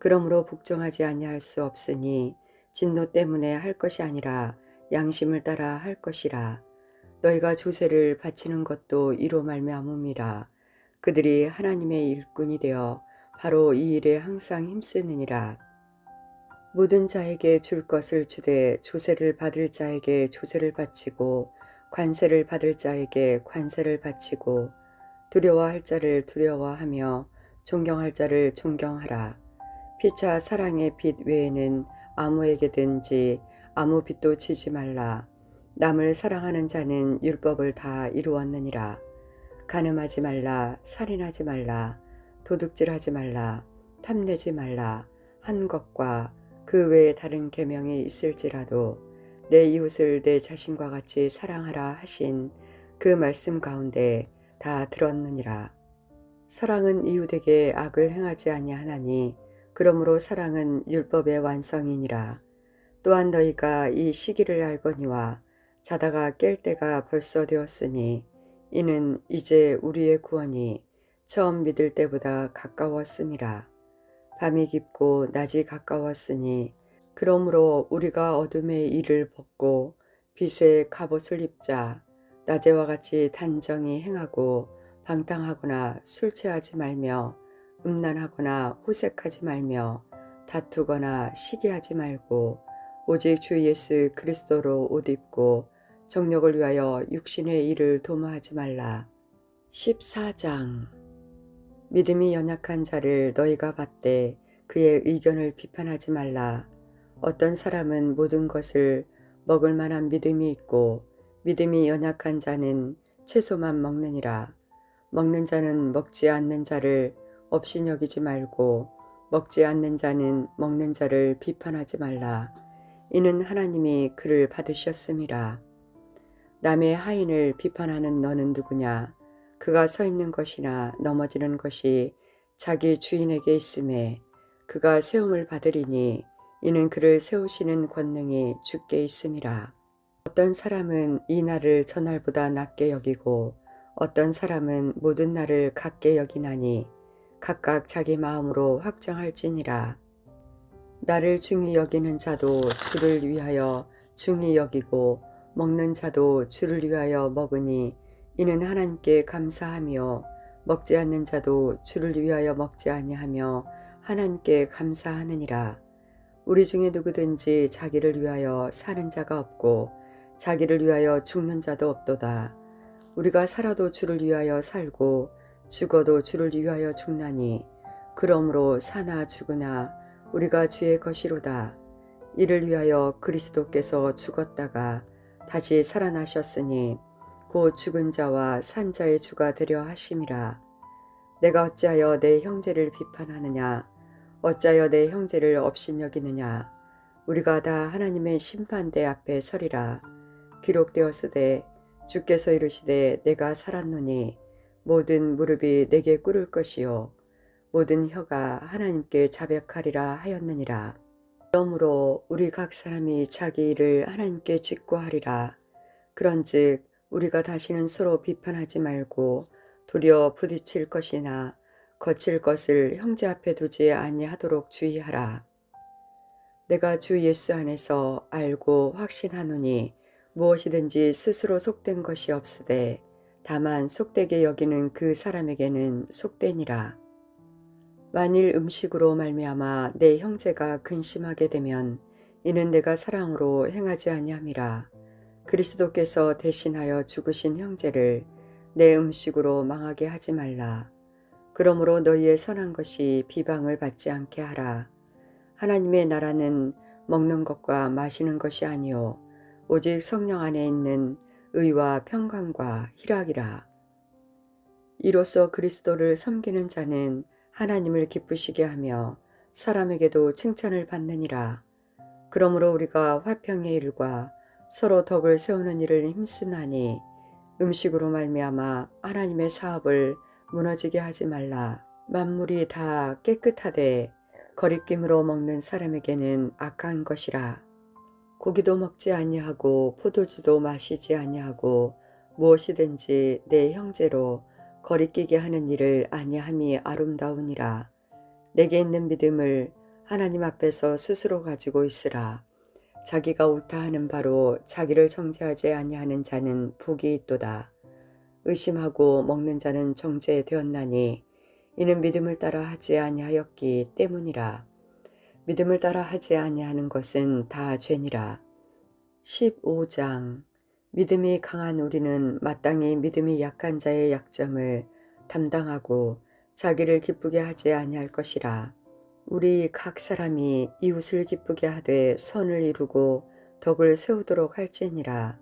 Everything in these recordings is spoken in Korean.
그러므로 복종하지 아니할 수 없으니 진노 때문에 할 것이 아니라 양심을 따라 할 것이라. 너희가 조세를 바치는 것도 이로 말미암음이라. 그들이 하나님의 일꾼이 되어 바로 이 일에 항상 힘쓰느니라. 모든 자에게 줄 것을 주되 조세를 받을 자에게 조세를 바치고 관세를 받을 자에게 관세를 바치고 두려워할 자를 두려워하며 존경할 자를 존경하라. 피차 사랑의 빛 외에는 아무에게든지 아무 빛도 치지 말라. 남을 사랑하는 자는 율법을 다 이루었느니라. 가늠하지 말라, 살인하지 말라, 도둑질하지 말라, 탐내지 말라, 한 것과 그 외에 다른 계명이 있을지라도 내 이웃을 내 자신과 같이 사랑하라 하신 그 말씀 가운데 다 들었느니라. 사랑은 이웃에게 악을 행하지 아니하나니 그러므로 사랑은 율법의 완성이니라. 또한 너희가 이 시기를 알거니와 자다가 깰 때가 벌써 되었으니 이는 이제 우리의 구원이 처음 믿을 때보다 가까웠음이라. 밤이 깊고 낮이 가까웠으니 그러므로 우리가 어둠의 일을 벗고 빛의 갑옷을 입자 낮에와 같이 단정히 행하고 방탕하거나 술 취하지 말며 음란하거나 호색하지 말며 다투거나 시기하지 말고 오직 주 예수 그리스도로 옷 입고 정력을 위하여 육신의 일을 도모하지 말라. 14장 믿음이 연약한 자를 너희가 받되 그의 의견을 비판하지 말라. 어떤 사람은 모든 것을 먹을 만한 믿음이 있고 믿음이 연약한 자는 채소만 먹느니라. 먹는 자는 먹지 않는 자를 없이 여기지 말고 먹지 않는 자는 먹는 자를 비판하지 말라. 이는 하나님이 그를 받으셨음이라. 남의 하인을 비판하는 너는 누구냐? 그가 서 있는 것이나 넘어지는 것이 자기 주인에게 있음에 그가 세움을 받으리니 이는 그를 세우시는 권능이 주께 있음이라. 어떤 사람은 이 날을 전날보다 낮게 여기고 어떤 사람은 모든 날을 같게 여기나니 각각 자기 마음으로 확정할지니라. 나를 중히 여기는 자도 주를 위하여 중히 여기고 먹는 자도 주를 위하여 먹으니 이는 하나님께 감사하며 먹지 않는 자도 주를 위하여 먹지 아니하며 하나님께 감사하느니라. 우리 중에 누구든지 자기를 위하여 사는 자가 없고 자기를 위하여 죽는 자도 없도다. 우리가 살아도 주를 위하여 살고 죽어도 주를 위하여 죽나니 그러므로 사나 죽으나 우리가 주의 것이로다. 이를 위하여 그리스도께서 죽었다가 다시 살아나셨으니 곧 죽은 자와 산 자의 주가 되려 하심이라. 내가 어찌하여 내 형제를 비판하느냐? 어찌하여 내 형제를 업신여기느냐? 우리가 다 하나님의 심판대 앞에 서리라. 기록되었으되 주께서 이르시되 내가 살았노니 모든 무릎이 내게 꿇을 것이요 모든 혀가 하나님께 자백하리라 하였느니라. 그러므로 우리 각 사람이 자기 일을 하나님께 직고하리라. 그런즉 우리가 다시는 서로 비판하지 말고 도리어 부딪힐 것이나 거칠 것을 형제 앞에 두지 아니하도록 주의하라. 내가 주 예수 안에서 알고 확신하노니 무엇이든지 스스로 속된 것이 없으되 다만 속되게 여기는 그 사람에게는 속되니라. 만일 음식으로 말미암아 내 형제가 근심하게 되면 이는 내가 사랑으로 행하지 아니함이라. 그리스도께서 대신하여 죽으신 형제를 내 음식으로 망하게 하지 말라. 그러므로 너희의 선한 것이 비방을 받지 않게 하라. 하나님의 나라는 먹는 것과 마시는 것이 아니요 오직 성령 안에 있는 의와 평강과 희락이라. 이로써 그리스도를 섬기는 자는 하나님을 기쁘시게 하며 사람에게도 칭찬을 받느니라. 그러므로 우리가 화평의 일과 서로 덕을 세우는 일을 힘쓰나니 음식으로 말미암아 하나님의 사업을 무너지게 하지 말라. 만물이 다 깨끗하되 거리낌으로 먹는 사람에게는 악한 것이라. 고기도 먹지 아니하고 포도주도 마시지 아니하고 무엇이든지 내 형제로 거리끼게 하는 일을 아니함이 아름다우니라. 내게 있는 믿음을 하나님 앞에서 스스로 가지고 있으라. 자기가 옳다 하는 바로 자기를 정죄하지 아니하는 자는 복이 있도다. 의심하고 먹는 자는 정죄되었나니 이는 믿음을 따라 하지 아니하였기 때문이라. 믿음을 따라 하지 아니하는 것은 다 죄니라. 15장 믿음이 강한 우리는 마땅히 믿음이 약한 자의 약점을 담당하고 자기를 기쁘게 하지 아니할 것이라. 우리 각 사람이 이웃을 기쁘게 하되 선을 이루고 덕을 세우도록 할지니라.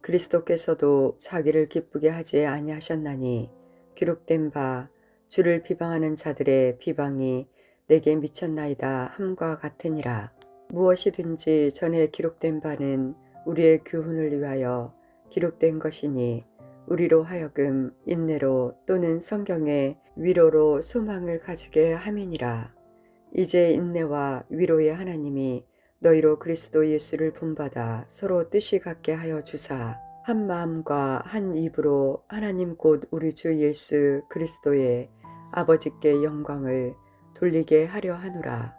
그리스도께서도 자기를 기쁘게 하지 아니하셨나니 기록된 바 주를 비방하는 자들의 비방이 내게 미쳤나이다 함과 같으니라. 무엇이든지 전에 기록된 바는 우리의 교훈을 위하여 기록된 것이니 우리로 하여금 인내로 또는 성경의 위로로 소망을 가지게 함이니라. 이제 인내와 위로의 하나님이 너희로 그리스도 예수를 본받아 서로 뜻이 같게 하여 주사 한 마음과 한 입으로 하나님 곧 우리 주 예수 그리스도의 아버지께 영광을 돌리게 하려 하노라.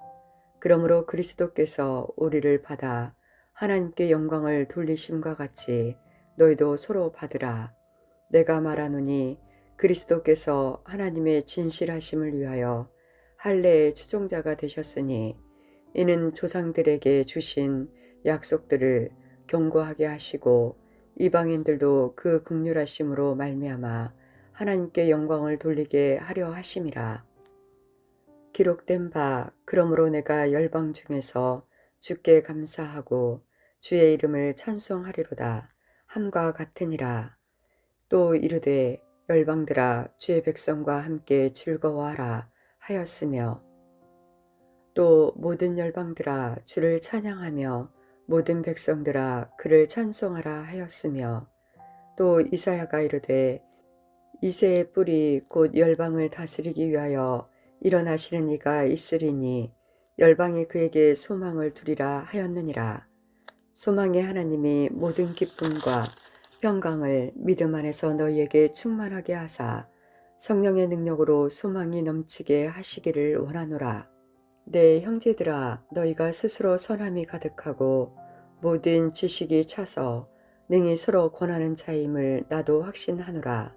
그러므로 그리스도께서 우리를 받아 하나님께 영광을 돌리심과 같이 너희도 서로 받으라. 내가 말하노니 그리스도께서 하나님의 진실하심을 위하여 할례의 추종자가 되셨으니 이는 조상들에게 주신 약속들을 경고하게 하시고 이방인들도 그 극률하심으로 말미암아 하나님께 영광을 돌리게 하려 하심이라. 기록된 바 그러므로 내가 열방 중에서 주께 감사하고 주의 이름을 찬송하리로다 함과 같으니라. 또 이르되 열방들아 주의 백성과 함께 즐거워하라 하였으며 또 모든 열방들아 주를 찬양하며 모든 백성들아 그를 찬송하라 하였으며 또 이사야가 이르되 이새의 뿌리 곧 열방을 다스리기 위하여 일어나시는 이가 있으리니 열방이 그에게 소망을 두리라 하였느니라. 소망의 하나님이 모든 기쁨과 평강을 믿음 안에서 너희에게 충만하게 하사 성령의 능력으로 소망이 넘치게 하시기를 원하노라. 내 형제들아 너희가 스스로 선함이 가득하고 모든 지식이 차서 능히 서로 권하는 자임을 나도 확신하노라.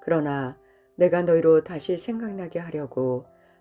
그러나 내가 너희로 다시 생각나게 하려고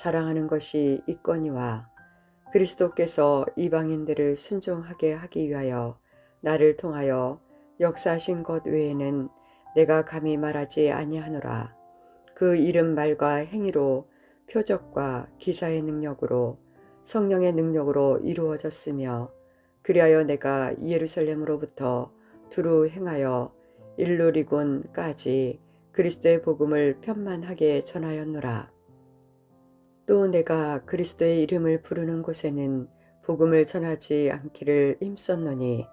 자랑하는 것이 있거니와 그리스도께서 이방인들을 순종하게 하기 위하여 나를 통하여 역사하신 것 외에는 내가 감히 말하지 아니하노라. 그 이름 말과 행위로 표적과 기사의 능력으로 성령의 능력으로 이루어졌으며 그리하여 내가 예루살렘으로부터 두루 행하여 일루리곤까지 그리스도의 복음을 편만하게 전하였노라. 또 내가 그리스도의 이름을 부르는 곳에는 복음을 전하지 않기를 힘썼노니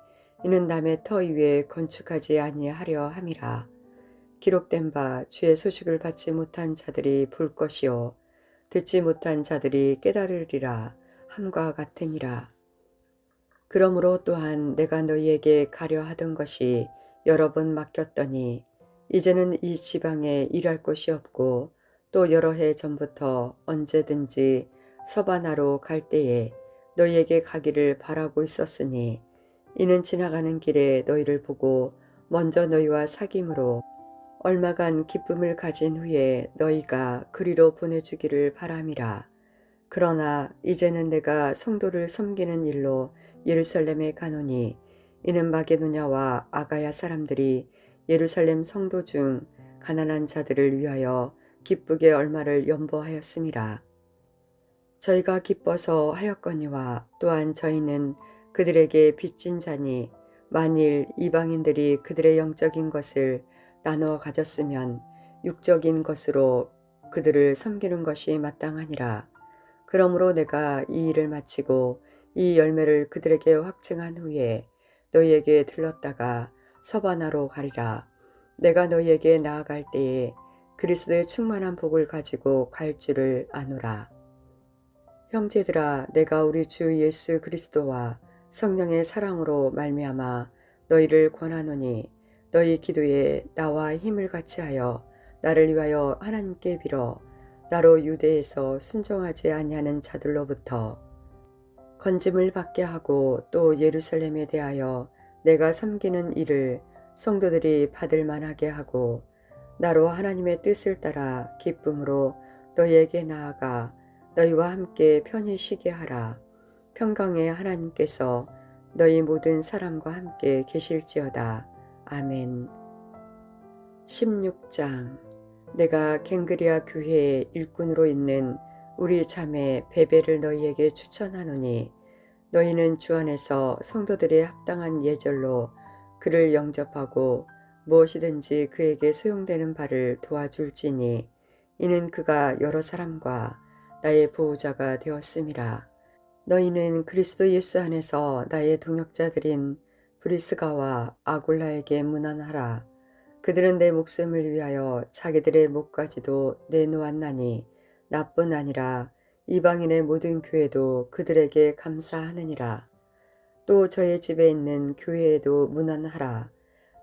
이는 남의 터 위에 건축하지 아니하려 함이라. 기록된 바 주의 소식을 받지 못한 자들이 볼 것이요 듣지 못한 자들이 깨달으리라 함과 같으니라. 그러므로 또한 내가 너희에게 가려 하던 것이 여러 번 맡겼더니 이제는 이 지방에 일할 곳이 없고 또 여러 해 전부터 언제든지 서바나로 갈 때에 너희에게 가기를 바라고 있었으니 이는 지나가는 길에 너희를 보고 먼저 너희와 사귐으로 얼마간 기쁨을 가진 후에 너희가 그리로 보내주기를 바람이라. 그러나 이제는 내가 성도를 섬기는 일로 예루살렘에 가노니 이는 마게도냐와 아가야 사람들이 예루살렘 성도 중 가난한 자들을 위하여 기쁘게 얼마를 연보하였음이라. 저희가 기뻐서 하였거니와 또한 저희는 그들에게 빚진 자니 만일 이방인들이 그들의 영적인 것을 나누어 가졌으면 육적인 것으로 그들을 섬기는 것이 마땅하니라. 그러므로 내가 이 일을 마치고 이 열매를 그들에게 확증한 후에 너희에게 들렀다가 서바나로 가리라. 내가 너희에게 나아갈 때에 그리스도의 충만한 복을 가지고 갈 줄을 아노라. 형제들아 내가 우리 주 예수 그리스도와 성령의 사랑으로 말미암아 너희를 권하노니 너희 기도에 나와 힘을 같이 하여 나를 위하여 하나님께 빌어 나로 유대에서 순종하지 아니하는 자들로부터 건짐을 받게 하고 또 예루살렘에 대하여 내가 섬기는 일을 성도들이 받을 만하게 하고 나로 하나님의 뜻을 따라 기쁨으로 너희에게 나아가 너희와 함께 편히 쉬게 하라. 평강의 하나님께서 너희 모든 사람과 함께 계실지어다. 아멘. 16장 내가 갱그리아 교회의 일꾼으로 있는 우리 자매 베베를 너희에게 추천하노니 너희는 주 안에서 성도들의 합당한 예절로 그를 영접하고 무엇이든지 그에게 소용되는 바를 도와줄지니 이는 그가 여러 사람과 나의 보호자가 되었음이라. 너희는 그리스도 예수 안에서 나의 동역자들인 브리스가와 아골라에게 문안하라. 그들은 내 목숨을 위하여 자기들의 목까지도 내놓았나니 나뿐 아니라 이방인의 모든 교회도 그들에게 감사하느니라. 또 저의 집에 있는 교회에도 문안하라.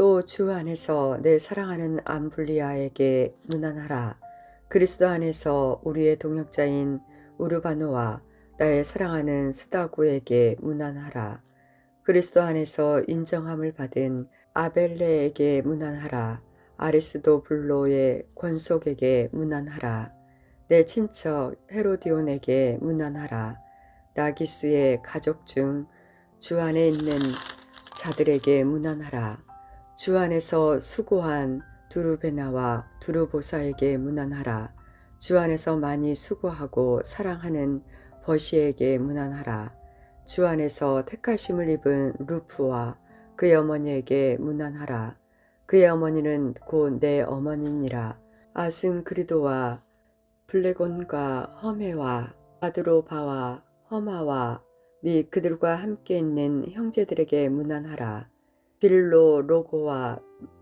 또 주 안에서 내 사랑하는 암블리아에게 문안하라. 그리스도 안에서 우리의 동역자인 우르바노와 나의 사랑하는 스다구에게 문안하라. 그리스도 안에서 인정함을 받은 아벨레에게 문안하라. 아리스도 블로의 권속에게 문안하라. 내 친척 헤로디온에게 문안하라. 나기수의 가족 중 주 안에 있는 자들에게 문안하라. 주 안에서 수고한 두루베나와 두루보사에게 문안하라. 주 안에서 많이 수고하고 사랑하는 버시에게 문안하라. 주 안에서 택하심을 입은 루프와 그의 어머니에게 문안하라. 그의 어머니는 곧 내 어머니니라. 아순 그리도와 블레곤과 험해와 아드로바와 험아와 및 그들과 함께 있는 형제들에게 문안하라. 빌로 로고와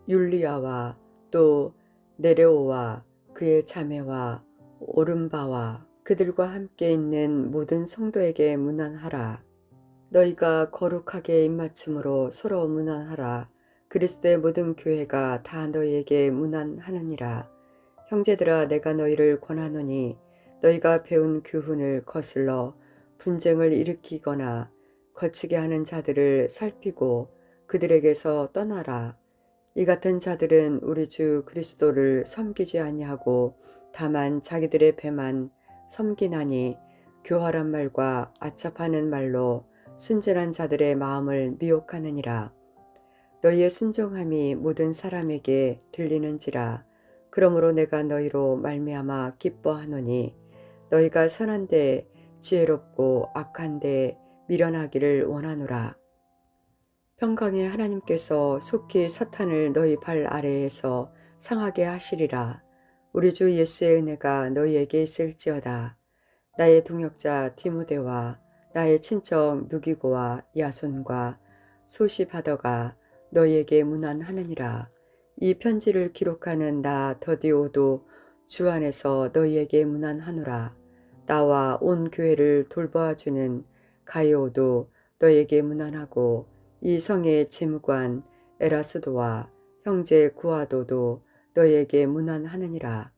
율리아와 또 네레오와 그의 자매와 오른바와 그들과 함께 있는 모든 성도에게 문안하라. 너희가 거룩하게 입맞춤으로 서로 문안하라. 그리스도의 모든 교회가 다 너희에게 문안하느니라. 형제들아 내가 너희를 권하노니 너희가 배운 교훈을 거슬러 분쟁을 일으키거나 거치게 하는 자들을 살피고 그들에게서 떠나라. 이 같은 자들은 우리 주 그리스도를 섬기지 아니하고 다만 자기들의 배만 섬기나니 교활한 말과 아차파는 말로 순진한 자들의 마음을 미혹하느니라. 너희의 순종함이 모든 사람에게 들리는지라. 그러므로 내가 너희로 말미암아 기뻐하노니 너희가 선한데 지혜롭고 악한데 미련하기를 원하노라. 평강의 하나님께서 속히 사탄을 너희 발 아래에서 상하게 하시리라. 우리 주 예수의 은혜가 너희에게 있을지어다. 나의 동역자 디모데와 나의 친척 누기고와 야손과 소시바더가 너희에게 문안하느니라. 이 편지를 기록하는 나 더디오도 주 안에서 너희에게 문안하노라. 나와 온 교회를 돌보아주는 가이오도 너희에게 문안하고 이 성의 재무관 에라스도와 형제 구아도도 너희에게 문안하느니라.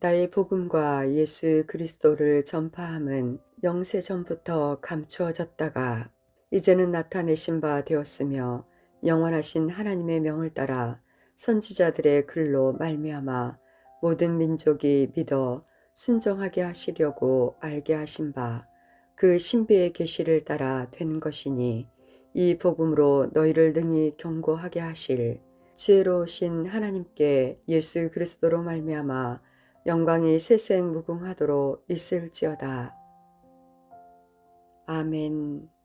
나의 복음과 예수 그리스도를 전파함은 영세 전부터 감추어졌다가 이제는 나타내신 바 되었으며 영원하신 하나님의 명을 따라 선지자들의 글로 말미암아 모든 민족이 믿어 순종하게 하시려고 알게 하신 바 그 신비의 계시를 따라 된 것이니 이 복음으로 너희를 능히 경고하게 하실 지혜로우신 하나님께 예수 그리스도로 말미암아 영광이 세생 무궁하도록 있을지어다. 아멘.